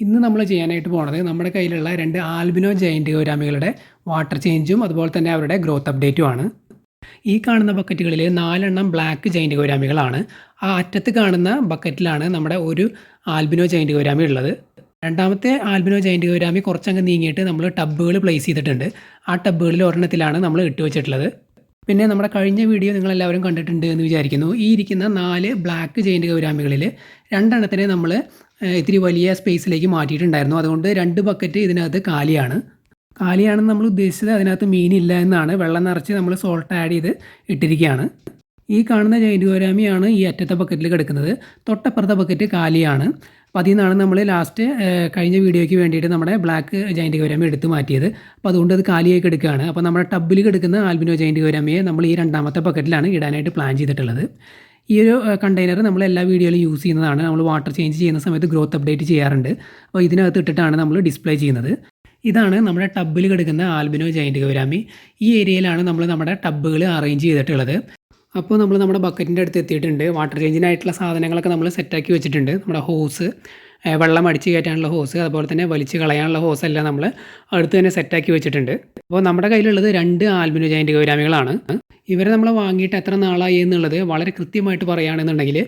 ഇന്ന് നമ്മൾ ചെയ്യാനായിട്ട് പോണത് നമ്മുടെ കയ്യിലുള്ള രണ്ട് ആൽബിനോ ജയന്റ് ഗൗരാമികളുടെ വാട്ടർ ചേഞ്ചും അതുപോലെ തന്നെ അവരുടെ ഗ്രോത്ത് അപ്ഡേറ്റും ആണ്. ഈ കാണുന്ന ബക്കറ്റുകളിൽ നാലെണ്ണം ബ്ലാക്ക് ജയന്റ് ഗൗരാമികളാണ്. ആ അറ്റത്ത് കാണുന്ന ബക്കറ്റിലാണ് നമ്മുടെ ഒരു ആൽബിനോ ജയന്റ് ഗൗരാമി ഉള്ളത്. രണ്ടാമത്തെ ആൽബിനോ ജയന്റ് ഗൗരാമി കുറച്ചങ്ങ് നീങ്ങിയിട്ട് നമ്മൾ ടബ്ബുകൾ പ്ലേസ് ചെയ്തിട്ടുണ്ട്. ആ ടബ്ബുകളിൽ ഒരെണ്ണത്തിലാണ് നമ്മൾ ഇട്ട് വെച്ചിട്ടുള്ളത്. പിന്നെ നമ്മുടെ കഴിഞ്ഞ വീഡിയോ നിങ്ങളെല്ലാവരും കണ്ടിട്ടുണ്ട് എന്ന് വിചാരിക്കുന്നു. ഈ ഇരിക്കുന്ന നാല് ബ്ലാക്ക് ജെയിന്റ് ഗൗരാമികളിൽ രണ്ടെണ്ണത്തിനെ നമ്മൾ ഇത്തിരി വലിയ സ്പേസിലേക്ക് മാറ്റിയിട്ടുണ്ടായിരുന്നു. അതുകൊണ്ട് രണ്ട് ബക്കറ്റ് ഇതിനകത്ത് കാലിയാണ്. കാലിയാണെന്ന് നമ്മൾ ഉദ്ദേശിച്ചത് അതിനകത്ത് മീനില്ല എന്നാണ്. വെള്ളം നിറച്ച് നമ്മൾ സോൾട്ട് ആഡ് ചെയ്ത് ഇട്ടിരിക്കുകയാണ്. ഈ കാണുന്ന ജെയിന്റ് ഗൗരാമിയാണ് ഈ അറ്റത്തെ ബക്കറ്റിൽ കിടക്കുന്നത്. തൊട്ടപ്പുറത്തെ ബക്കറ്റ് കാലിയാണ്. അപ്പോൾ അതിൽ നിന്നാണ് നമ്മൾ ലാസ്റ്റ് കഴിഞ്ഞ വീഡിയോയ്ക്ക് വേണ്ടിയിട്ട് നമ്മുടെ ബ്ലാക്ക് ജൈന്റ് ഗോരാമി എടുത്തു മാറ്റിയത്. അപ്പോൾ അതുകൊണ്ട് അത് കാലിയായി എടുക്കുകയാണ് അപ്പോൾ നമ്മുടെ ടബിൽ കിടക്കുന്ന ആൽബിനോ ജൈന്റ് ഗോരാമിയെ നമ്മൾ ഈ രണ്ടാമത്തെ ബക്കറ്റിലാണ് ഇടാനായിട്ട് പ്ലാൻ ചെയ്തിട്ടുള്ളത്. ഈ ഒരു കണ്ടെയ്നർ നമ്മൾ എല്ലാ വീഡിയോയിലും യൂസ് ചെയ്യുന്നതാണ്. നമ്മൾ വാട്ടർ ചേഞ്ച് ചെയ്യുന്ന സമയത്ത് ഗ്രോത്ത് അപ്ഡേറ്റ് ചെയ്യാറുണ്ട്. അപ്പോൾ ഇതിനകത്ത് ഇട്ടിട്ടാണ് നമ്മൾ ഡിസ്പ്ലേ ചെയ്യുന്നത്. ഇതാണ് നമ്മുടെ ടബ്ബിൽ കിടക്കുന്ന ആൽബിനോ ജൈന്റ് ഗൗരാമി. ഈ ഏരിയയിലാണ് നമ്മൾ നമ്മുടെ ടബുകൾ അറേഞ്ച് ചെയ്തിട്ടുള്ളത്. അപ്പോൾ നമ്മൾ നമ്മുടെ ബക്കറ്റിന്റെ അടുത്ത് എത്തിയിട്ടുണ്ട്. വാട്ടർ ചേഞ്ചിനായിട്ടുള്ള സാധനങ്ങളൊക്കെ നമ്മൾ സെറ്റാക്കി വെച്ചിട്ടുണ്ട്. നമ്മുടെ ഹോസ് വെള്ളം അടിച്ചു കയറ്റാനുള്ള ഹോസ് അതുപോലെ തന്നെ വലിച്ച് കളയാനുള്ള ഹോസ് എല്ലാം നമ്മൾ അടുത്ത് തന്നെ സെറ്റാക്കി വെച്ചിട്ടുണ്ട്. അപ്പോൾ നമ്മുടെ കയ്യിലുള്ളത് രണ്ട് ആൽബിനോ ജൈന്റ് ഗൗരാമികളാണ്. ഇവരെ നമ്മൾ വാങ്ങിയിട്ട് എത്ര നാളായി എന്നുള്ളത് വളരെ കൃത്യമായിട്ട് പറയുകയാണെന്നുണ്ടെങ്കിൽ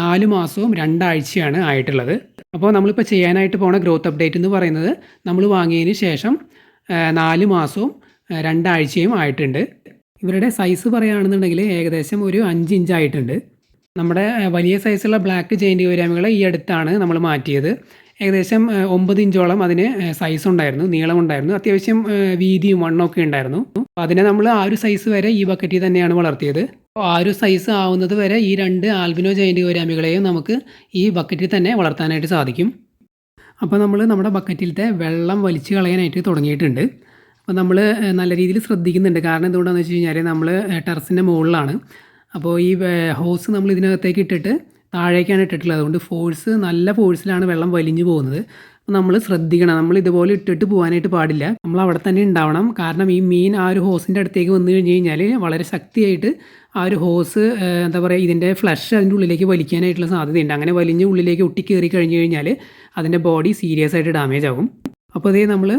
നാല് മാസവും രണ്ടാഴ്ചയാണ് ആയിട്ടുള്ളത്. അപ്പോൾ നമ്മളിപ്പോൾ ചെയ്യാനായിട്ട് പോണ ഗ്രോത്ത് അപ്ഡേറ്റ് എന്ന് പറയുന്നത് നമ്മൾ വാങ്ങിയതിന് ശേഷം നാല് മാസവും രണ്ടാഴ്ചയും ആയിട്ടുണ്ട്. ഇവരുടെ സൈസ് പറയുകയാണെന്നുണ്ടെങ്കിൽ ഏകദേശം ഒരു അഞ്ച് ഇഞ്ച് ആയിട്ടുണ്ട്. നമ്മുടെ വലിയ സൈസുള്ള ബ്ലാക്ക് ജെയിന്റ് ഗൗരാമികൾ ഈ അടുത്താണ് നമ്മൾ മാറ്റിയത്. ഏകദേശം ഒമ്പത് ഇഞ്ചോളം അതിന് സൈസ് ഉണ്ടായിരുന്നു നീളമുണ്ടായിരുന്നു അത്യാവശ്യം വീതിയും വണ്ണമൊക്കെ ഉണ്ടായിരുന്നു. അപ്പോൾ അതിനെ നമ്മൾ ആ ഒരു സൈസ് വരെ ഈ ബക്കറ്റിൽ തന്നെയാണ് വളർത്തിയത്. അപ്പോൾ ആ ഒരു സൈസ് ആവുന്നത് വരെ ഈ രണ്ട് ആൽബിനോ ജെയിന്റ് ഗൗരാമികളെയും നമുക്ക് ഈ ബക്കറ്റിൽ തന്നെ വളർത്താനായിട്ട് സാധിക്കും. അപ്പോൾ നമ്മൾ നമ്മുടെ ബക്കറ്റിലത്തെ വെള്ളം വലിച്ചു കളയാനായിട്ട് തുടങ്ങിയിട്ടുണ്ട്. അപ്പോൾ നമ്മൾ നല്ല രീതിയിൽ ശ്രദ്ധിക്കുന്നുണ്ട്. കാരണം എന്തുകൊണ്ടാണെന്ന് വെച്ച് കഴിഞ്ഞാൽ നമ്മൾ ടെറസിന്റെ മുകളിലാണ്. അപ്പോൾ ഈ ഹോസ് നമ്മൾ ഇതിനകത്തേക്ക് ഇട്ടിട്ട് താഴേക്കാണ് ഇട്ടിട്ടുള്ളത്. അതുകൊണ്ട് ഫോഴ്സ് നല്ല ഫോഴ്സിലാണ് വെള്ളം വലിഞ്ഞു പോകുന്നത്. അപ്പോൾ നമ്മൾ ശ്രദ്ധിക്കണം. നമ്മൾ ഇതുപോലെ ഇട്ടിട്ട് പോകാനായിട്ട് പാടില്ല. നമ്മൾ അവിടെ തന്നെ ഉണ്ടാവണം. കാരണം ഈ മീൻ ആ ഒരു ഹോസിന്റെ അടുത്തേക്ക് വന്നു കഴിഞ്ഞ് കഴിഞ്ഞാൽ വളരെ ശക്തിയായിട്ട് ആ ഒരു ഹോസ് എന്താ പറയുക ഇതിന്റെ ഫ്ലഷ് അതിന്റെ ഉള്ളിലേക്ക് വലിക്കാനായിട്ടുള്ള സാധ്യതയുണ്ട്. അങ്ങനെ വലിഞ്ഞ് ഉള്ളിലേക്ക് ഒട്ടി കയറി കഴിഞ്ഞ് കഴിഞ്ഞാൽ അതിന്റെ ബോഡി സീരിയസ് ആയിട്ട് ഡാമേജ് ആകും. അപ്പോൾ അതേ നമ്മൾ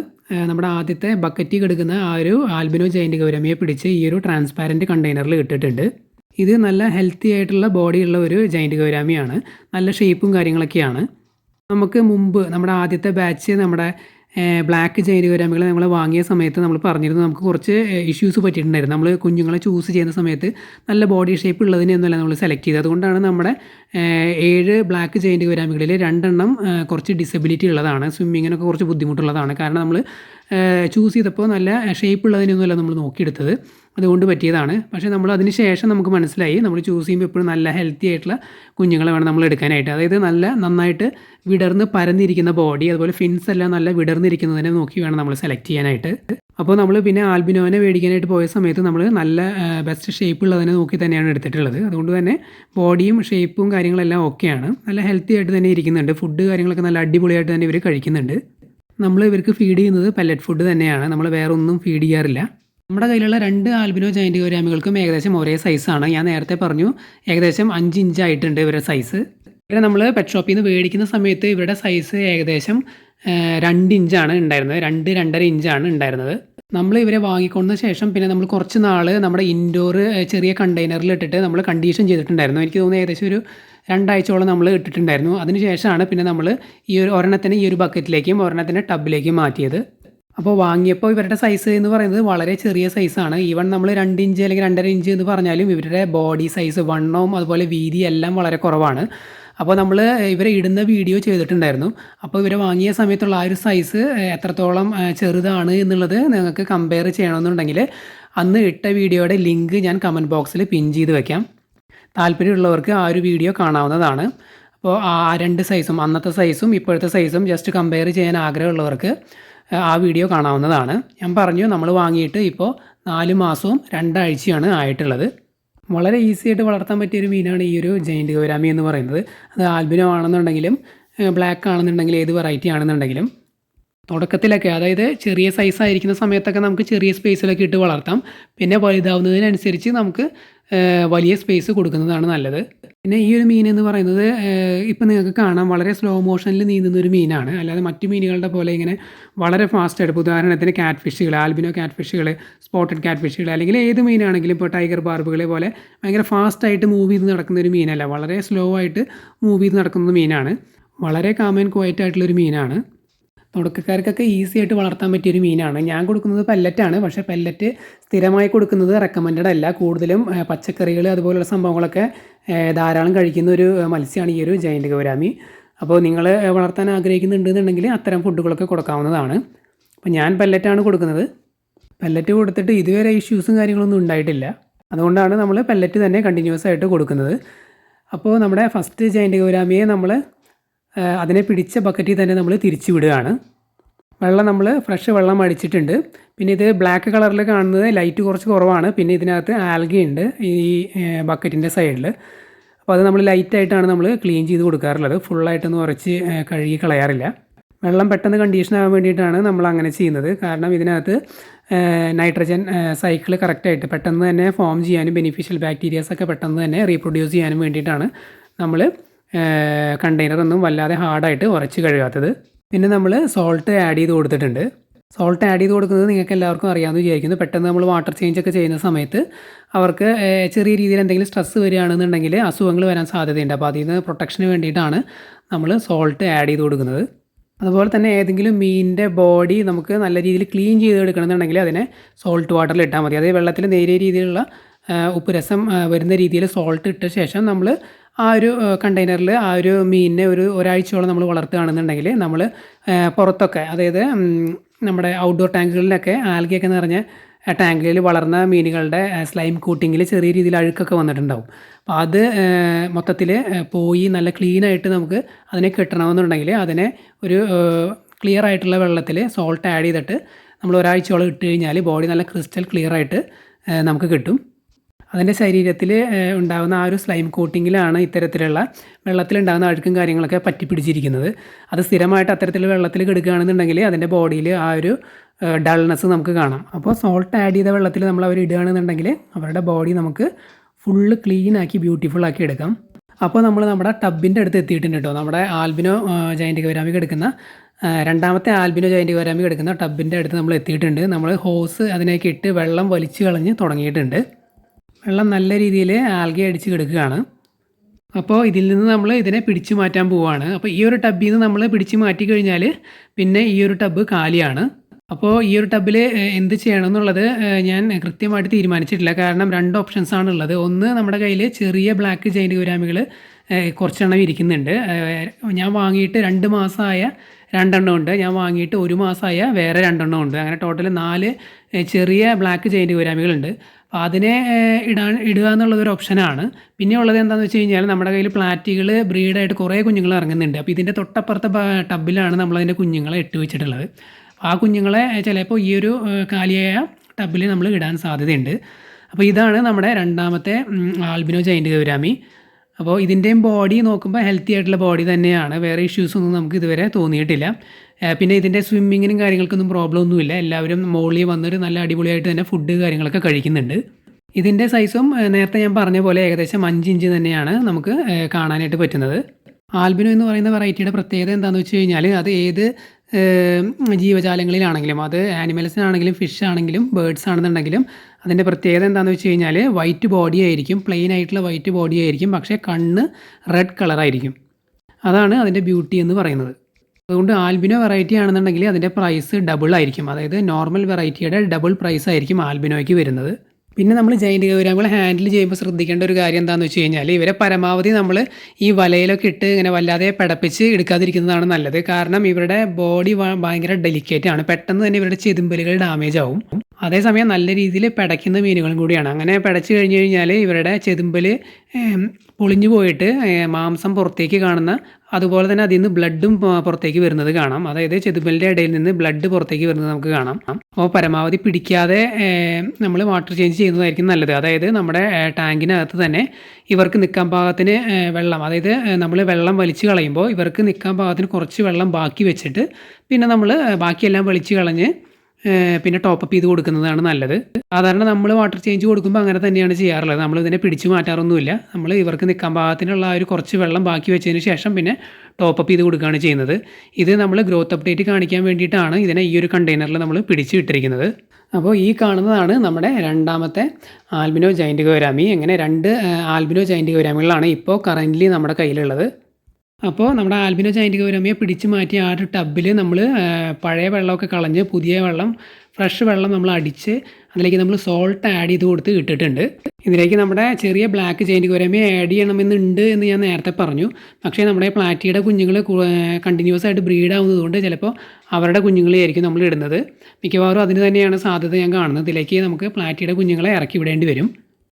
നമ്മുടെ ആദ്യത്തെ ബക്കറ്റിൽ കിടക്കുന്ന ആ ഒരു ആൽബിനോ ജൈന്റ് ഗൗരമയെ പിടിച്ച് ഈ ഒരു ട്രാൻസ്പാരന്റ് കണ്ടെയ്നറിൽ ഇട്ടിട്ടുണ്ട്. ഇത് നല്ല ഹെൽത്തി ആയിട്ടുള്ള ബോഡിയുള്ള ഒരു ജൈന്റ് ഗൗരാമിയാണ്. നല്ല ഷേപ്പും കാര്യങ്ങളൊക്കെയാണ്. നമുക്ക് മുമ്പ് നമ്മുടെ ആദ്യത്തെ ബാച്ച് നമ്മുടെ ബ്ലാക്ക് ജൈന്റ് ഗൗരാമികൾ നമ്മൾ വാങ്ങിയ സമയത്ത് നമ്മൾ പറഞ്ഞിരുന്നു. നമുക്ക് കുറച്ച് ഇഷ്യൂസ് പറ്റിയിട്ടുണ്ടായിരുന്നു. നമ്മൾ കുഞ്ഞുങ്ങളെ ചൂസ് ചെയ്യുന്ന സമയത്ത് നല്ല ബോഡി ഷേപ്പ് ഉള്ളതിനൊന്നുമല്ല നമ്മൾ സെലക്ട് ചെയ്തത്. അതുകൊണ്ടാണ് നമ്മുടെ ഏഴ് ബ്ലാക്ക് ജൈന്റ് ഗൗരാമികളിൽ രണ്ടെണ്ണം കുറച്ച് ഡിസബിലിറ്റി ഉള്ളതാണ്. സ്വിമ്മിങ്ങിനൊക്കെ കുറച്ച് ബുദ്ധിമുട്ടുള്ളതാണ്. കാരണം നമ്മൾ ചൂസ് ചെയ്തപ്പോൾ നല്ല ഷേപ്പ് ഉള്ളതിനൊന്നുമല്ല നമ്മൾ നോക്കിയെടുത്തത്. അതുകൊണ്ട് പറ്റിയതാണ്. പക്ഷേ നമ്മൾ അതിന് ശേഷം നമുക്ക് മനസ്സിലായി നമ്മൾ ചൂസ് ചെയ്യുമ്പോൾ എപ്പോഴും നല്ല ഹെൽത്തി ആയിട്ടുള്ള കുഞ്ഞുങ്ങളെ വേണം നമ്മൾ എടുക്കാനായിട്ട്. അതായത് നല്ല നന്നായിട്ട് വിടർന്ന് പരന്നിരിക്കുന്ന ബോഡി അതുപോലെ ഫിൻസ് എല്ലാം നല്ല വിടർന്നിരിക്കുന്നതിനെ നോക്കി വേണം നമ്മൾ സെലക്ട് ചെയ്യാനായിട്ട്. അപ്പോൾ നമ്മൾ പിന്നെ ആൽബിനോനെ മേടിക്കാനായിട്ട് പോയ സമയത്ത് നമ്മൾ നല്ല ബെസ്റ്റ് ഷേപ്പ് ഉള്ളതിനെ നോക്കി തന്നെയാണ് എടുത്തിട്ടുള്ളത്. അതുകൊണ്ട് തന്നെ ബോഡിയും ഷേപ്പും കാര്യങ്ങളെല്ലാം ഓക്കെയാണ് നല്ല ഹെൽത്തി ആയിട്ട് തന്നെ ഇരിക്കുന്നുണ്ട്. ഫുഡ് കാര്യങ്ങളൊക്കെ നല്ല അടിപൊളിയായിട്ട് തന്നെ ഇവർ കഴിക്കുന്നുണ്ട്. നമ്മൾ ഇവർക്ക് ഫീഡ് ചെയ്യുന്നത് പല്ലറ്റ് ഫുഡ് തന്നെയാണ്. നമ്മൾ വേറെ ഒന്നും ഫീഡ് ചെയ്യാറില്ല. നമ്മുടെ കയ്യിലുള്ള രണ്ട് ആൽബിനോ ജയന്റ് ഗോരാമികൾക്കും ഏകദേശം ഒരേ സൈസാണ് ഞാൻ നേരത്തെ പറഞ്ഞു ഏകദേശം അഞ്ച് ഇഞ്ച് ആയിട്ടുണ്ട് ഇവരുടെ സൈസ് ഇവരെ നമ്മൾ പെറ്റ് ഷോപ്പിൽ നിന്ന് മേടിക്കുന്ന സമയത്ത് ഇവരുടെ സൈസ് ഏകദേശം രണ്ട് ഇഞ്ചാണ് ഉണ്ടായിരുന്നത്. രണ്ട് രണ്ടര ഇഞ്ചാണ് ഉണ്ടായിരുന്നത്. നമ്മൾ ഇവരെ വാങ്ങിക്കൊണ്ട ശേഷം പിന്നെ നമ്മൾ കുറച്ച് നാൾ നമ്മുടെ ഇൻഡോർ ചെറിയ കണ്ടെയ്നറിൽ ഇട്ടിട്ട് നമ്മൾ കണ്ടീഷൻ ചെയ്തിട്ടുണ്ടായിരുന്നു. എനിക്ക് തോന്നുന്നു ഏകദേശം ഒരു രണ്ടാഴ്ചയോളം നമ്മൾ ഇട്ടിട്ടുണ്ടായിരുന്നു. അതിന് ശേഷമാണ് പിന്നെ നമ്മൾ ഈ ഒരു ഒരെണ്ണത്തിന് ഈ ഒരു ബക്കറ്റിലേക്കും ഒരെണ്ണത്തിന് ടബിലേക്കും മാറ്റിയത്. അപ്പോൾ വാങ്ങിയപ്പോൾ ഇവരുടെ സൈസ് എന്ന് പറയുന്നത് വളരെ ചെറിയ സൈസാണ് ഈവൺ നമ്മൾ രണ്ട് ഇഞ്ച് അല്ലെങ്കിൽ രണ്ടര ഇഞ്ച് എന്ന് പറഞ്ഞാലും ഇവരുടെ ബോഡി സൈസ് വണ്ണവും അതുപോലെ വീതി എല്ലാം വളരെ കുറവാണ്. അപ്പോൾ നമ്മൾ ഇവരെ ഇടുന്ന വീഡിയോ ചെയ്തിട്ടുണ്ടായിരുന്നു. അപ്പോൾ ഇവരെ വാങ്ങിയ സമയത്തുള്ള ആ ഒരു സൈസ് എത്രത്തോളം ചെറുതാണ് എന്നുള്ളത് നിങ്ങൾക്ക് കമ്പയർ ചെയ്യണമെന്നുണ്ടെങ്കിൽ അന്ന് ഇട്ട വീഡിയോയുടെ ലിങ്ക് ഞാൻ കമന്റ് ബോക്സിൽ പിൻ ചെയ്ത് വെക്കാം. താല്പര്യമുള്ളവർക്ക് ആ ഒരു വീഡിയോ കാണാവുന്നതാണ്. അപ്പോൾ ആ രണ്ട് സൈസും അന്നത്തെ സൈസും ഇപ്പോഴത്തെ സൈസും ജസ്റ്റ് കമ്പയർ ചെയ്യാൻ ആഗ്രഹമുള്ളവർക്ക് ആ വീഡിയോ കാണാവുന്നതാണ്. ഞാൻ പറഞ്ഞു നമ്മൾ വാങ്ങിയിട്ട് ഇപ്പോൾ നാല് മാസവും രണ്ടാഴ്ചയാണ് ആയിട്ടുള്ളത്. വളരെ ഈസി ആയിട്ട് വളർത്താൻ പറ്റിയ ഒരു മീനാണ് ഈ ഒരു ജയിന്റ് ഗൗരാമി എന്ന് പറയുന്നത്. അത് ആൽബിനോ ആണെന്നുണ്ടെങ്കിലും ബ്ലാക്ക് ആണെന്നുണ്ടെങ്കിലും ഏത് വെറൈറ്റി ആണെന്നുണ്ടെങ്കിലും. തുടക്കത്തിലൊക്കെ അതായത് ചെറിയ സൈസ് ആയിരിക്കുന്ന സമയത്തൊക്കെ നമുക്ക് ചെറിയ സ്പേസിലൊക്കെ ഇട്ട് വളർത്താം. പിന്നെ വലുതാവുന്നതിനനുസരിച്ച് നമുക്ക് വലിയ സ്പേസ് കൊടുക്കുന്നതാണ് നല്ലത്. പിന്നെ ഈ ഒരു മീൻ എന്ന് പറയുന്നത് ഇപ്പം നിങ്ങൾക്ക് കാണാം വളരെ സ്ലോ മോഷനിൽ നീന്തുന്ന ഒരു മീനാണ്. അല്ലാതെ മറ്റു മീനുകളുടെ പോലെ ഇങ്ങനെ വളരെ ഫാസ്റ്റ് ആയിട്ട് ഉദാഹരണത്തിന് ക്യാറ്റ് ഫിഷുകൾ ആൽബിനോ ക്യാറ്റ് ഫിഷുകൾ സ്പോട്ടഡ് ക്യാറ്റ് ഫിഷുകൾ അല്ലെങ്കിൽ ഏത് മീനാണെങ്കിലും ഇപ്പോൾ ടൈഗർ ബാർബുകളെ പോലെ ഭയങ്കര ഫാസ്റ്റായിട്ട് മൂവ് ചെയ്ത് നടക്കുന്ന ഒരു മീനല്ല. വളരെ സ്ലോ ആയിട്ട് മൂവ് ചെയ്ത് നടക്കുന്ന മീനാണ്. വളരെ കാമൻ ക്വയറ്റ് ആയിട്ടുള്ളൊരു മീനാണ്. തുടക്കക്കാർക്കൊക്കെ ഈസി ആയിട്ട് വളർത്താൻ പറ്റിയൊരു മീനാണ്. ഞാൻ കൊടുക്കുന്നത് പെല്ലറ്റാണ് പക്ഷേ പെല്ലറ്റ് സ്ഥിരമായി കൊടുക്കുന്നത് റെക്കമെൻഡഡ് അല്ല. കൂടുതലും പച്ചക്കറികൾ അതുപോലുള്ള സംഭവങ്ങളൊക്കെ ധാരാളം കഴിക്കുന്ന ഒരു മത്സ്യമാണ് ഈ ഒരു ജയന്റ് ഗൗരാമി. അപ്പോൾ നിങ്ങൾ വളർത്താൻ ആഗ്രഹിക്കുന്നുണ്ടെന്നുണ്ടെങ്കിൽ അത്തരം ഫുഡുകളൊക്കെ കൊടുക്കാവുന്നതാണ്. അപ്പോൾ ഞാൻ പെല്ലറ്റാണ് കൊടുക്കുന്നത്. പെല്ലറ്റ് കൊടുത്തിട്ട് ഇതുവരെ ഇഷ്യൂസും കാര്യങ്ങളൊന്നും ഉണ്ടായിട്ടില്ല. അതുകൊണ്ടാണ് നമ്മൾ പെല്ലറ്റ് തന്നെ കണ്ടിന്യൂസ് ആയിട്ട് കൊടുക്കുന്നത്. അപ്പോൾ നമ്മുടെ ഫസ്റ്റ് ജയന്റ് ഗൗരാമിയെ നമ്മൾ അതിനെ പിടിച്ച ബക്കറ്റിൽ തന്നെ നമ്മൾ തിരിച്ചു വിടുകയാണ്. വെള്ളം നമ്മൾ ഫ്രഷ് വെള്ളം അടിച്ചിട്ടുണ്ട്. പിന്നെ ഇത് ബ്ലാക്ക് കളറിൽ കാണുന്നത് ലൈറ്റ് കുറച്ച് കുറവാണ്. പിന്നെ ഇതിനകത്ത് ആൽഗയുണ്ട് ഈ ബക്കറ്റിന്റെ സൈഡിൽ അപ്പോൾ അത് നമ്മൾ ലൈറ്റായിട്ടാണ് നമ്മൾ ക്ലീൻ ചെയ്ത് കൊടുക്കാറുള്ളത്. ഫുള്ളായിട്ടൊന്നും ഉറച്ച് കഴുകി കളയാറില്ല. വെള്ളം പെട്ടെന്ന് കണ്ടീഷൻ ആവാൻ വേണ്ടിയിട്ടാണ് നമ്മൾ അങ്ങനെ ചെയ്യുന്നത്. കാരണം ഇതിനകത്ത് നൈട്രജൻ സൈക്കിൾ കറക്റ്റായിട്ട് പെട്ടെന്ന് തന്നെ ഫോം ചെയ്യാനും ബെനിഫിഷ്യൽ ബാക്ടീരിയാസ് ഒക്കെ പെട്ടെന്ന് തന്നെ റീപ്രൊഡ്യൂസ് ചെയ്യാനും വേണ്ടിയിട്ടാണ് നമ്മൾ കണ്ടെയ്നർ ഒന്നും വല്ലാതെ ഹാർഡായിട്ട് ഉറച്ച് കഴുകാത്തത്. പിന്നെ നമ്മൾ സോൾട്ട് ആഡ് ചെയ്ത് കൊടുത്തിട്ടുണ്ട്. സോൾട്ട് ആഡ് ചെയ്ത് കൊടുക്കുന്നത് നിങ്ങൾക്ക് എല്ലാവർക്കും അറിയാമെന്ന് വിചാരിക്കുന്നു. പെട്ടെന്ന് നമ്മൾ വാട്ടർ ചേഞ്ച് ഒക്കെ ചെയ്യുന്ന സമയത്ത് അവർക്ക് ചെറിയ രീതിയിൽ എന്തെങ്കിലും സ്ട്രെസ്സ് വരികയാണെന്നുണ്ടെങ്കിൽ അസുഖങ്ങൾ വരാൻ സാധ്യതയുണ്ട്. അപ്പോൾ അതിൽ നിന്ന് പ്രൊട്ടക്ഷന് വേണ്ടിയിട്ടാണ് നമ്മൾ സോൾട്ട് ആഡ് ചെയ്ത് കൊടുക്കുന്നത്. അതുപോലെ തന്നെ ഏതെങ്കിലും മീനിന്റെ ബോഡി നമുക്ക് നല്ല രീതിയിൽ ക്ലീൻ ചെയ്ത് എടുക്കണമെന്നുണ്ടെങ്കിൽ അതിനെ സോൾട്ട് വാട്ടറിൽ ഇട്ടാൽ മതി. അതേ വെള്ളത്തിൽ നേരിയ രീതിയിലുള്ള ഉപ്പുരസം ഉപ്പ് രസം വരുന്ന രീതിയിൽ സോൾട്ട് ഇട്ട ശേഷം നമ്മൾ ആ ഒരു കണ്ടെയ്നറിൽ ആ ഒരു മീനിനെ ഒരു ഒരാഴ്ചയോളം നമ്മൾ വളർത്തുകയാണെന്നുണ്ടെങ്കിൽ നമ്മൾ പുറത്തൊക്കെ അതായത് നമ്മുടെ ഔട്ട്ഡോർ ടാങ്കുകളിലൊക്കെ ആൽഗയൊക്കെ നിറഞ്ഞ ടാങ്കിൽ വളർന്ന മീനുകളുടെ സ്ലൈം കൂട്ടിങ്ങിൽ ചെറിയ രീതിയിൽ അഴുക്കൊക്കെ വന്നിട്ടുണ്ടാവും. അപ്പോൾ അത് മൊത്തത്തിൽ പോയി നല്ല ക്ലീനായിട്ട് നമുക്ക് അതിനെ കിട്ടണമെന്നുണ്ടെങ്കിൽ അതിനെ ഒരു ക്ലിയർ ആയിട്ടുള്ള വെള്ളത്തിൽ സോൾട്ട് ആഡ് ചെയ്തിട്ട് നമ്മൾ ഒരാഴ്ചയോളം ഇട്ട് കഴിഞ്ഞാൽ ബോഡി നല്ല ക്രിസ്റ്റൽ ക്ലിയർ ആയിട്ട് നമുക്ക് കിട്ടും. അതിന്റെ ശരീരത്തിൽ ഉണ്ടാകുന്ന ആ ഒരു സ്ലൈം കോട്ടിങ്ങിലാണ് ഇത്തരത്തിലുള്ള വെള്ളത്തിലുണ്ടാകുന്ന അഴുക്കും കാര്യങ്ങളൊക്കെ പറ്റി പിടിച്ചിരിക്കുന്നത് അത് സ്ഥിരമായിട്ട് അത്തരത്തിൽ വെള്ളത്തിൽ കിടക്കുകയാണെന്നുണ്ടെങ്കിൽ അതിന്റെ ബോഡിയിൽ ആ ഒരു ഡൾനെസ് നമുക്ക് കാണാം. അപ്പോൾ സോൾട്ട് ആഡ് ചെയ്ത വെള്ളത്തിൽ നമ്മൾ അവർ ഇടുകയാണെന്നുണ്ടെങ്കിൽ അവരുടെ ബോഡി നമുക്ക് ഫുള്ള് ക്ലീനാക്കി ആക്കി എടുക്കാം. അപ്പോൾ നമ്മൾ നമ്മുടെ ടബിന്റെ അടുത്ത് എത്തിയിട്ടുണ്ട് കേട്ടോ. നമ്മുടെ ആൽബിനോ ജയന്റ് ഗൗരാമിക്ക് എടുക്കുന്ന രണ്ടാമത്തെ ആൽബിനോ ജയന്റ് ഗൗരാമിക്ക് എടുക്കുന്ന ടബിന്റെ അടുത്ത് നമ്മൾ എത്തിയിട്ടുണ്ട്. നമ്മൾ ഹോസ് അതിനേക്ക് ഇട്ട് വെള്ളം വലിച്ചു കളഞ്ഞ് തുടങ്ങിയിട്ടുണ്ട്. വെള്ളം നല്ല രീതിയിൽ ആൽഗെ അടിച്ച് കിടക്കുകയാണ്. അപ്പോൾ ഇതിൽ നിന്ന് നമ്മൾ ഇതിനെ പിടിച്ചു മാറ്റാൻ പോവുകയാണ് അപ്പോൾ ഈ ഒരു ടബിൽ നിന്ന് നമ്മൾ പിടിച്ചു മാറ്റി കഴിഞ്ഞാൽ പിന്നെ ഈ ഒരു ടബ് കാലിയാണ്. അപ്പോൾ ഈ ഒരു ടബിൽ എന്ത് ചെയ്യണം എന്നുള്ളത് ഞാൻ കൃത്യമായിട്ട് തീരുമാനിച്ചിട്ടില്ല. കാരണം രണ്ട് ഓപ്ഷൻസ് ആണ് ഉള്ളത് ഒന്ന് നമ്മുടെ കയ്യിൽ ചെറിയ ബ്ലാക്ക് ജൈന്റ് ഗുരാമികൾ കുറച്ചെണ്ണം ഇരിക്കുന്നുണ്ട്. ഞാൻ വാങ്ങിയിട്ട് രണ്ട് മാസമായ രണ്ടെണ്ണം ഉണ്ട്. ഞാൻ വാങ്ങിയിട്ട് ഒരു മാസമായ വേറെ രണ്ടെണ്ണം ഉണ്ട്. അങ്ങനെ ടോട്ടൽ നാല് ചെറിയ ബ്ലാക്ക് ജൈന്റ് ഗുരാമികളുണ്ട് അപ്പോൾ അതിനെ ഇടാൻ ഇടുക എന്നുള്ളത് ഒരു ഓപ്ഷനാണ് പിന്നെ ഉള്ളത് എന്താണെന്ന് വെച്ച് കഴിഞ്ഞാൽ നമ്മുടെ കയ്യിൽ പ്ലാറ്റികൾ ബ്രീഡായിട്ട് കുറേ കുഞ്ഞുങ്ങൾ ഇറങ്ങുന്നുണ്ട്. അപ്പോൾ ഇതിന്റെ തൊട്ടപ്പുറത്തെ ടബിലാണ് നമ്മളതിന്റെ കുഞ്ഞുങ്ങളെ ഇട്ട് വെച്ചിട്ടുള്ളത്. ആ കുഞ്ഞുങ്ങളെ ചിലപ്പോൾ ഈ ഒരു കാലിയായ ടബിൽ നമ്മൾ ഇടാൻ സാധ്യതയുണ്ട്. അപ്പോൾ ഇതാണ് നമ്മുടെ രണ്ടാമത്തെ ആൽബിനോ ജൈന്റ് ഗൗരാമി അപ്പോൾ ഇതിന്റെയും ബോഡി നോക്കുമ്പോൾ ഹെൽത്തി ആയിട്ടുള്ള ബോഡി തന്നെയാണ്. വേറെ ഇഷ്യൂസ് ഒന്നും നമുക്ക് ഇതുവരെ തോന്നിയിട്ടില്ല. പിന്നെ ഇതിന്റെ സ്വിമ്മിങ്ങിനും കാര്യങ്ങൾക്കൊന്നും പ്രോബ്ലം ഒന്നുമില്ല. എല്ലാവരും മുകളിൽ വന്നൊരു നല്ല അടിപൊളിയായിട്ട് തന്നെ ഫുഡ് കാര്യങ്ങളൊക്കെ കഴിക്കുന്നുണ്ട്. ഇതിന്റെ സൈസും നേരത്തെ ഞാൻ പറഞ്ഞ പോലെ ഏകദേശം അഞ്ച് ഇഞ്ച് തന്നെയാണ് നമുക്ക് കാണാനായിട്ട് പറ്റുന്നത്. ആൽബിനോ എന്ന് പറയുന്ന വെറൈറ്റിയുടെ പ്രത്യേകത എന്താണെന്ന് വെച്ച് കഴിഞ്ഞാൽ അത് ഏത് ജീവജാലങ്ങളിലാണെങ്കിലും അത് ആനിമൽസിനാണെങ്കിലും ഫിഷ് ആണെങ്കിലും ബേഡ്സ് ആണെന്നുണ്ടെങ്കിലും അതിന്റെ പ്രത്യേകത എന്താണെന്ന് വെച്ച് കഴിഞ്ഞാൽ വൈറ്റ് ബോഡി ആയിരിക്കും പ്ലെയിൻ ആയിട്ടുള്ള വൈറ്റ് ബോഡി ആയിരിക്കും പക്ഷേ കണ്ണ് റെഡ് കളറായിരിക്കും. അതാണ് അതിന്റെ ബ്യൂട്ടി എന്ന് പറയുന്നത്. അതുകൊണ്ട് ആൽബിനോ വെറൈറ്റി ആണെന്നുണ്ടെങ്കിൽ അതിന്റെ പ്രൈസ് ഡബിൾ ആയിരിക്കും. അതായത് നോർമൽ വെറൈറ്റിയുടെ ഡബിൾ പ്രൈസ് ആയിരിക്കും ആൽബിനോയ്ക്ക് വരുന്നത്. പിന്നെ നമ്മൾ ജൈന്റ് ഗൗരാമികൾ ഹാൻഡിൽ ചെയ്യുമ്പോൾ ശ്രദ്ധിക്കേണ്ട ഒരു കാര്യം എന്താണെന്ന് വെച്ച് കഴിഞ്ഞാൽ ഇവരെ പരമാവധി നമ്മൾ ഈ വലയിലൊക്കെ ഇട്ട് ഇങ്ങനെ വല്ലാതെ പടപ്പിച്ച് എടുക്കാതിരിക്കുന്നതാണ് നല്ലത്. കാരണം ഇവരുടെ ബോഡി ഭയങ്കര ഡെലിക്കേറ്റ് ആണ്. പെട്ടെന്ന് തന്നെ ഇവരുടെ ചെതുമ്പലുകൾ ഡാമേജ് ആവും. അതേസമയം നല്ല രീതിയിൽ പിടയ്ക്കുന്ന മീനുകളും കൂടിയാണ്. അങ്ങനെ പടച്ചു കഴിഞ്ഞ് കഴിഞ്ഞാൽ ഇവരുടെ ചെതുമ്പൽ പൊളിഞ്ഞു പോയിട്ട് മാംസം പുറത്തേക്ക് കാണുന്ന അതുപോലെ തന്നെ അതിൽ നിന്ന് ബ്ലഡും പുറത്തേക്ക് വരുന്നത് കാണാം. അതായത് ചെതുമ്പലിന്റെ ഇടയിൽ നിന്ന് ബ്ലഡ് പുറത്തേക്ക് വരുന്നത് നമുക്ക് കാണാം. അപ്പോൾ പരമാവധി പിടിക്കാതെ നമ്മൾ വാട്ടർ ചേഞ്ച് ചെയ്യുന്നതായിരിക്കും നല്ലത്. അതായത് നമ്മുടെ ടാങ്കിനകത്ത് തന്നെ ഇവർക്ക് നിൽക്കാൻ പാകത്തിന് വെള്ളം അതായത് നമ്മൾ വെള്ളം വലിച്ചു കളയുമ്പോൾ ഇവർക്ക് നിൽക്കാൻ പാകത്തിന് കുറച്ച് വെള്ളം ബാക്കി വെച്ചിട്ട് പിന്നെ നമ്മൾ ബാക്കിയെല്ലാം വലിച്ചു കളഞ്ഞ് പിന്നെ ടോപ്പപ്പ് ചെയ്ത് കൊടുക്കുന്നതാണ് നല്ലത്. സാധാരണ നമ്മൾ വാട്ടർ ചേഞ്ച് കൊടുക്കുമ്പോൾ അങ്ങനെ തന്നെയാണ് ചെയ്യാറുള്ളത്. നമ്മൾ ഇതിനെ പിടിച്ചു മാറ്റാറൊന്നുമില്ല. നമ്മൾ ഇവർക്ക് നിൽക്കാൻ പാകത്തിനുള്ള ആ ഒരു കുറച്ച് വെള്ളം ബാക്കി വെച്ചതിന് ശേഷം പിന്നെ ടോപ്പപ്പ് ചെയ്ത് കൊടുക്കുകയാണ് ചെയ്യുന്നത്. ഇത് നമ്മൾ ഗ്രോത്ത് അപ്ഡേറ്റ് കാണിക്കാൻ വേണ്ടിയിട്ടാണ് ഇതിനെ ഈ ഒരു കണ്ടെയ്നറിൽ നമ്മൾ പിടിച്ചു ഇട്ടിരിക്കുന്നത്. അപ്പോൾ ഈ കാണുന്നതാണ് നമ്മുടെ രണ്ടാമത്തെ ആൽബിനോ ജൈന്റ് ഗോരാമി. ഇങ്ങനെ രണ്ട് ആൽബിനോ ജൈന്റ് ഗോരാമികളാണ് ഇപ്പോൾ കറന്റ്ലി നമ്മുടെ കയ്യിലുള്ളത്. അപ്പോൾ നമ്മുടെ ആൽബിനോ ജൈന്റ് ഗൗരമ്മയെ പിടിച്ചു മാറ്റി ആ ഒരു ടബിൽ നമ്മൾ പഴയ വെള്ളമൊക്കെ കളഞ്ഞ് പുതിയ വെള്ളം ഫ്രഷ് വെള്ളം നമ്മൾ അടിച്ച് അതിലേക്ക് നമ്മൾ സോൾട്ട് ആഡ് ചെയ്ത് കൊടുത്ത് ഇട്ടിട്ടുണ്ട്. ഇതിലേക്ക് നമ്മുടെ ചെറിയ ബ്ലാക്ക് ജൈന്റ് ഗൗരമിയെ ആഡ് ചെയ്യണമെന്നുണ്ട് എന്ന് ഞാൻ നേരത്തെ പറഞ്ഞു. പക്ഷേ നമ്മുടെ പ്ലാറ്റിയുടെ കുഞ്ഞുങ്ങൾ കണ്ടിന്യൂസ് ആയിട്ട് ബ്രീഡ് ആവുന്നതുകൊണ്ട് ചിലപ്പോൾ അവരുടെ കുഞ്ഞുങ്ങളെയായിരിക്കും നമ്മൾ ഇടുന്നത്. മിക്കവാറും അതിന് തന്നെയാണ് സാധ്യത ഞാൻ കാണുന്നത്. ഇതിലേക്ക് നമുക്ക് പ്ലാറ്റിയുടെ കുഞ്ഞുങ്ങളെ ഇറക്കി വിടേണ്ടി വരും.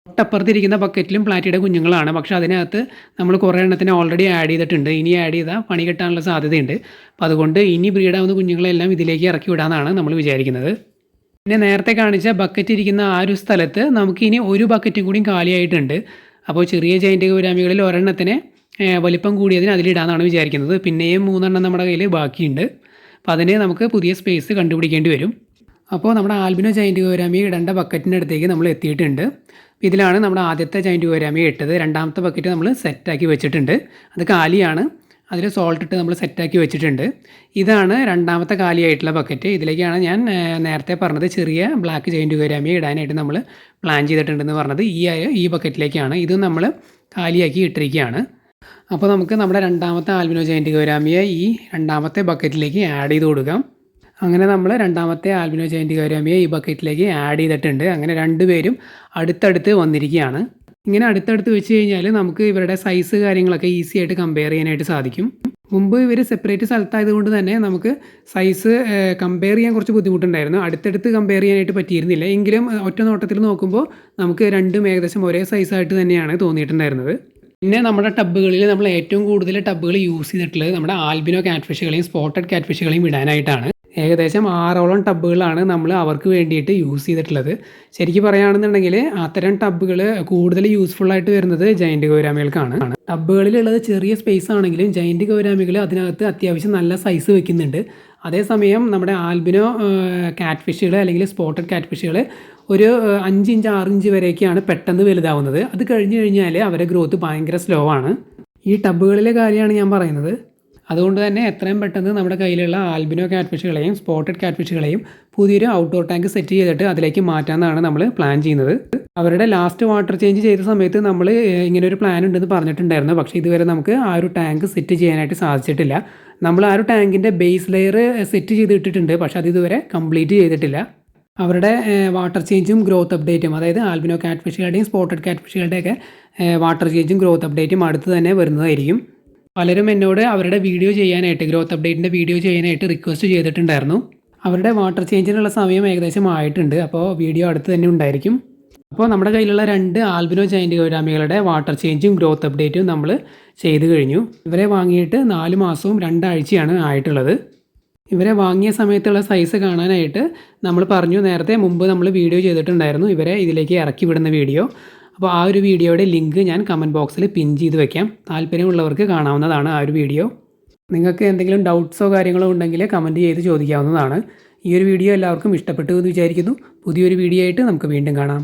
തൊട്ടപ്പുറത്തിരിക്കുന്ന ബക്കറ്റിലും പ്ലാറ്റിയുടെ കുഞ്ഞുങ്ങളാണ്. പക്ഷേ അതിനകത്ത് നമ്മൾ കുറേ എണ്ണത്തിന് ഓൾറെഡി ആഡ് ചെയ്തിട്ടുണ്ട്. ഇനി ആഡ് ചെയ്താൽ പണി കിട്ടാനുള്ള സാധ്യതയുണ്ട്. അപ്പോൾ അതുകൊണ്ട് ഇനി ബ്രീഡാവുന്ന കുഞ്ഞുങ്ങളെല്ലാം ഇതിലേക്ക് ഇറക്കി വിടാമെന്നാണ് നമ്മൾ വിചാരിക്കുന്നത്. പിന്നെ നേരത്തെ കാണിച്ച ബക്കറ്റ് ഇരിക്കുന്ന ആ ഒരു സ്ഥലത്ത് നമുക്കിനി ഒരു ബക്കറ്റും കൂടി കാലിയായിട്ടുണ്ട്. അപ്പോൾ ചെറിയ ജൈന്റെ ഗൗരാമികളിൽ ഒരെണ്ണത്തിന് വലിപ്പം കൂടിയതിന് അതിലിടാമെന്നാണ് വിചാരിക്കുന്നത്. പിന്നെയും മൂന്നെണ്ണം നമ്മുടെ കയ്യിൽ ബാക്കിയുണ്ട്. അപ്പോൾ അതിന് നമുക്ക് പുതിയ സ്പേസ് കണ്ടുപിടിക്കേണ്ടി വരും. അപ്പോൾ നമ്മുടെ ആൽബിനോ ജൈന്റ് ഗൗരാമി ഇടേണ്ട ബക്കറ്റിന്റെ അടുത്തേക്ക് നമ്മൾ എത്തിയിട്ടുണ്ട്. ഇതിലാണ് നമ്മുടെ ആദ്യത്തെ ജൈന്റ് ഗൗരാമി ഇട്ടത്. രണ്ടാമത്തെ ബക്കറ്റ് നമ്മൾ സെറ്റാക്കി വെച്ചിട്ടുണ്ട്. അത് കാലിയാണ്. അതിൽ സോൾട്ട് ഇട്ട് നമ്മൾ സെറ്റാക്കി വെച്ചിട്ടുണ്ട്. ഇതാണ് രണ്ടാമത്തെ കാലിയായിട്ടുള്ള ബക്കറ്റ് ഇതിലേക്കാണ് ഞാൻ നേരത്തെ പറഞ്ഞത് ചെറിയ ബ്ലാക്ക് ജൈന്റ് ഗൗരാമിയെ ഇടാനായിട്ട് നമ്മൾ പ്ലാൻ ചെയ്തിട്ടുണ്ടെന്ന് പറഞ്ഞത്. ഈ ഈ ബക്കറ്റിലേക്കാണ് ഇത് നമ്മൾ കാലിയാക്കി ഇട്ടിരിക്കുകയാണ്. അപ്പോൾ നമുക്ക് നമ്മുടെ രണ്ടാമത്തെ ആൽബിനോ ജൈന്റ് ഗൗരാമിയെ ഈ രണ്ടാമത്തെ ബക്കറ്റിലേക്ക് ആഡ് ചെയ്ത് കൊടുക്കാം. അങ്ങനെ നമ്മൾ രണ്ടാമത്തെ ആൽബിനോ ജയന്റ് കാര്യമേ ഈ ബക്കറ്റിലേക്ക് ആഡ് ചെയ്തിട്ടുണ്ട്. അങ്ങനെ രണ്ടുപേരും അടുത്തടുത്ത് വന്നിരിക്കുകയാണ്. ഇങ്ങനെ അടുത്തടുത്ത് വെച്ച് കഴിഞ്ഞാൽ നമുക്ക് ഇവരുടെ സൈസ് കാര്യങ്ങളൊക്കെ ഈസി ആയിട്ട് കമ്പയർ ചെയ്യാനായിട്ട് സാധിക്കും. മുമ്പ് ഇവർ സെപ്പറേറ്റ് സ്ഥലത്തായതുകൊണ്ട് തന്നെ നമുക്ക് സൈസ് കമ്പയർ ചെയ്യാൻ കുറച്ച് ബുദ്ധിമുട്ടുണ്ടായിരുന്നു. അടുത്തടുത്ത് കമ്പയർ ചെയ്യാനായിട്ട് പറ്റിയിരുന്നില്ല. എങ്കിലും ഒറ്റ നോട്ടത്തിൽ നോക്കുമ്പോൾ നമുക്ക് രണ്ടും ഏകദേശം ഒരേ സൈസായിട്ട് തന്നെയാണ് തോന്നിയിട്ടുണ്ടായിരുന്നത്. പിന്നെ നമ്മുടെ ടബ്ബുകളിൽ നമ്മൾ ഏറ്റവും കൂടുതൽ ടബ്ബുകൾ യൂസ് ചെയ്തിട്ടുള്ളത് നമ്മുടെ ആൽബിനോ കാറ്റ്ഫിഷുകളെയും സ്പോട്ടഡ് കാറ്റ്ഫിഷുകളെയും ഇടാനായിട്ടാണ്. ഏകദേശം ആറോളം ടബ്ബുകളാണ് നമ്മൾ അവർക്ക് വേണ്ടിയിട്ട് യൂസ് ചെയ്തിട്ടുള്ളത്. ശരിക്കും പറയുകയാണെന്നുണ്ടെങ്കിൽ അത്തരം ടബ്ബുകൾ കൂടുതൽ യൂസ്ഫുൾ ആയിട്ട് വരുന്നത് ജയന്റ് ഗൗരാമികൾക്കാണ് ടബ്ബുകളിലുള്ളത് ചെറിയ സ്പേസ് ആണെങ്കിലും ജയന്റ് ഗൗരാമികൾ അതിനകത്ത് അത്യാവശ്യം നല്ല സൈസ് വെക്കുന്നുണ്ട്. അതേസമയം നമ്മുടെ ആൽബിനോ കാറ്റ് ഫിഷുകൾ അല്ലെങ്കിൽ സ്പോട്ടഡ് കാറ്റ് ഫിഷുകൾ ഒരു അഞ്ച് ഇഞ്ച് ആറ് ഇഞ്ച് വരെയൊക്കെയാണ് പെട്ടെന്ന് വലുതാവുന്നത്. അത് കഴിഞ്ഞ് കഴിഞ്ഞാൽ അവരുടെ ഗ്രോത്ത് ഭയങ്കര സ്ലോ ആണ്. ഈ ടബ്ബുകളിലെ കാര്യമാണ് ഞാൻ പറയുന്നത്. അതുകൊണ്ട് തന്നെ എത്രയും പെട്ടെന്ന് നമ്മുടെ കയ്യിലുള്ള ആൽബിനോ കാറ്റ്ഫിഷുകളെയും സ്പോട്ടഡ് കാറ്റ്ഫിഷുകളെയും പുതിയൊരു ഔട്ട്ഡോർ ടാങ്ക് സെറ്റ് ചെയ്തിട്ട് അതിലേക്ക് മാറ്റാമെന്നാണ് നമ്മൾ പ്ലാൻ ചെയ്യുന്നത്. അവരുടെ ലാസ്റ്റ് വാട്ടർ ചേഞ്ച് ചെയ്ത സമയത്ത് നമ്മൾ ഇങ്ങനെ ഒരു പ്ലാൻ ഉണ്ടെന്ന് പറഞ്ഞിട്ടുണ്ടായിരുന്നു. പക്ഷേ ഇതുവരെ നമുക്ക് ആ ഒരു ടാങ്ക് സെറ്റ് ചെയ്യാനായിട്ട് സാധിച്ചിട്ടില്ല. നമ്മൾ ആ ഒരു ടാങ്കിന്റെ ബേസ് ലെയർ സെറ്റ് ചെയ്ത് ഇട്ടിട്ടുണ്ട്. പക്ഷേ അത് ഇതുവരെ കംപ്ലീറ്റ് ചെയ്തിട്ടില്ല. അവരുടെ വാട്ടർ ചേഞ്ചും ഗ്രോത്ത് അപ്ഡേറ്റും അതായത് ആൽബിനോ കാറ്റ്ഫിഷുകളുടെയും സ്പോട്ടഡ് കാറ്റ്ഫിഷുകളുടെയൊക്കെ വാട്ടർ ചേഞ്ചും ഗ്രോത്ത് അപ്ഡേറ്റും അടുത്ത് തന്നെ വരുന്നതായിരിക്കും. പലരും എന്നോട് അവരുടെ വീഡിയോ ചെയ്യാനായിട്ട് ഗ്രോത്ത് അപ്ഡേറ്റിന്റെ വീഡിയോ ചെയ്യാനായിട്ട് റിക്വസ്റ്റ് ചെയ്തിട്ടുണ്ടായിരുന്നു. അവരുടെ വാട്ടർ ചേഞ്ചിനുള്ള സമയം ഏകദേശം ആയിട്ടുണ്ട്. അപ്പോൾ വീഡിയോ അടുത്ത് തന്നെ ഉണ്ടായിരിക്കും. അപ്പോൾ നമ്മുടെ കയ്യിലുള്ള രണ്ട് ആൽബിനോ ജൈന്റ് ഗൗരാമികളുടെ വാട്ടർ ചേഞ്ചും ഗ്രോത്ത് അപ്ഡേറ്റും നമ്മൾ ചെയ്തു കഴിഞ്ഞു. ഇവരെ വാങ്ങിയിട്ട് നാല് മാസവും രണ്ടാഴ്ചയാണ് ആയിട്ടുള്ളത്. ഇവരെ വാങ്ങിയ സമയത്തുള്ള സൈസ് കാണാനായിട്ട് നമ്മൾ പറഞ്ഞു. നേരത്തെ മുമ്പ് നമ്മൾ വീഡിയോ ചെയ്തിട്ടുണ്ടായിരുന്നു. ഇവരെ ഇതിലേക്ക് ഇറക്കി വിടുന്ന വീഡിയോ. അപ്പോൾ ആ ഒരു വീഡിയോയുടെ ലിങ്ക് ഞാൻ കമന്റ് ബോക്സിൽ പിൻ ചെയ്ത് വെക്കാം. താല്പര്യമുള്ളവർക്ക് കാണാവുന്നതാണ് ആ ഒരു വീഡിയോ. നിങ്ങൾക്ക് എന്തെങ്കിലും ഡൗട്ട്സോ കാര്യങ്ങളോ ഉണ്ടെങ്കിൽ കമന്റ് ചെയ്ത് ചോദിക്കാവുന്നതാണ്. ഈ ഒരു വീഡിയോ എല്ലാവർക്കും ഇഷ്ടപ്പെട്ടു എന്ന് വിചാരിക്കുന്നു. പുതിയൊരു വീഡിയോ ആയിട്ട് നമുക്ക് വീണ്ടും കാണാം.